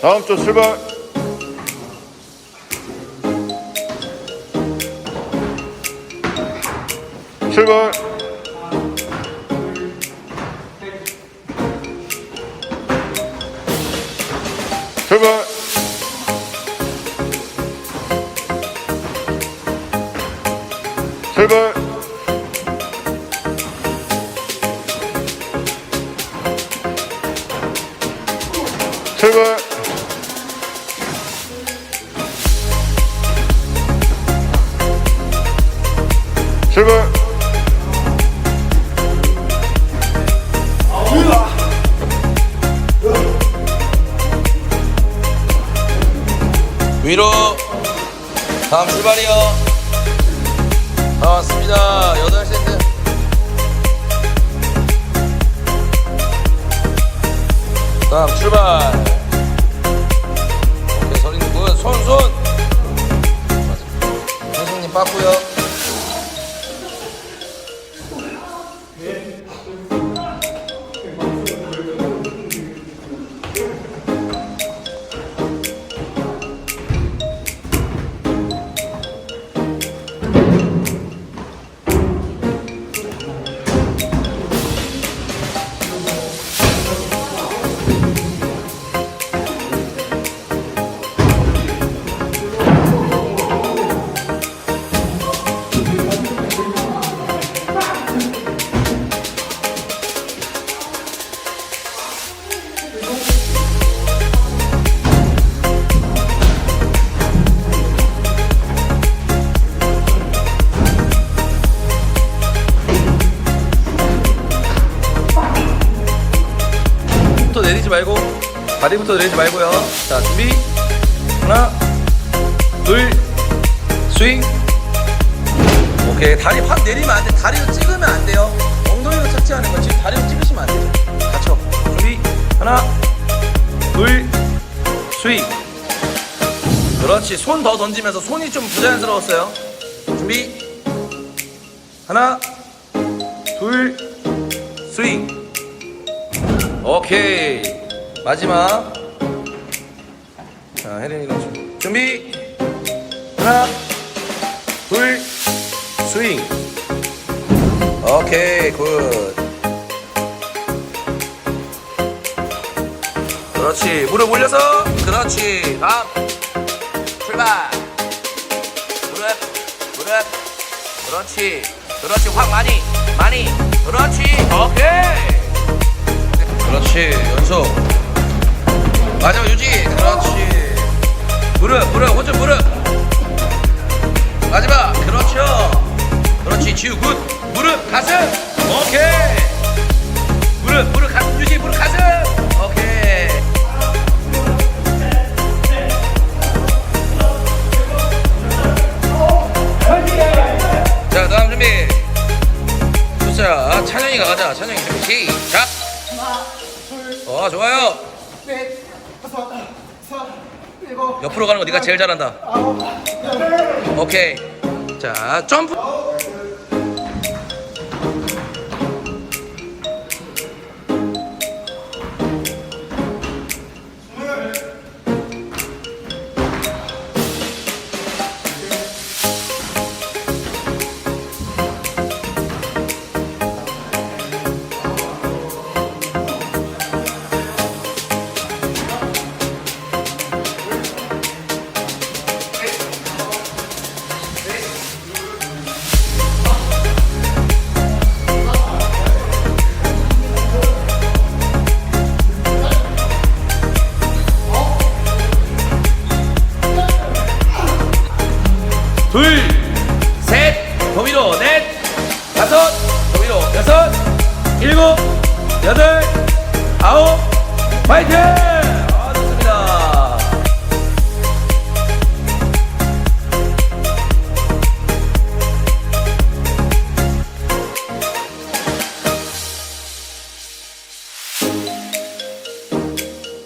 다음 주 출발. 출발. 출발. 출발. 출발. 출발. 위로. 다음 출발이요. 다 왔습니다. 8세트 다음 출발. 오케이 서린 굿손손. 선생님 빠꾸요 말고 다리부터 내리지 말고요. 자 준비. 하나 둘 스윙. 오케이. 다리 확 내리면 안 돼. 다리로 찍으면 안 돼요. 엉덩이로 착지하는 거 지금 다리로 찍으시면 안 돼요. 다쳐. 준비. 하나 둘 스윙. 그렇지. 손 더 던지면서 손이 좀 부자연스러웠어요. 준비. 하나 둘 스윙. 오케이 마지막. 자 혜린이가 준- 준비. 하나 둘 스윙. 오케이 굿. 그렇지. 무릎 올려서. 그렇지. 다음. 출발. 무릎 무릎. 그렇지. 그렇지. 확 많이 많이. 그렇지. 오케이. 그렇지. 연속 마지막 유지. 그렇지. 무릎 무릎 호주 무릎. 마지막. 그렇죠. 그렇지. 지우 굿. 무릎 가슴. 오케이. 무릎 무릎 가슴 유지. 무릎 가슴. 오케이. 자 다음 준비. 좋자 찬영이가 가자. 찬영이. 준비 시작. 어 좋아요. 넷, 일곱, 옆으로 가는 거 네가 제일 잘한다. 오케이 자 점프 넷, 다섯, 더 위로, 여섯, 일곱, 여덟, 아홉, 파이팅!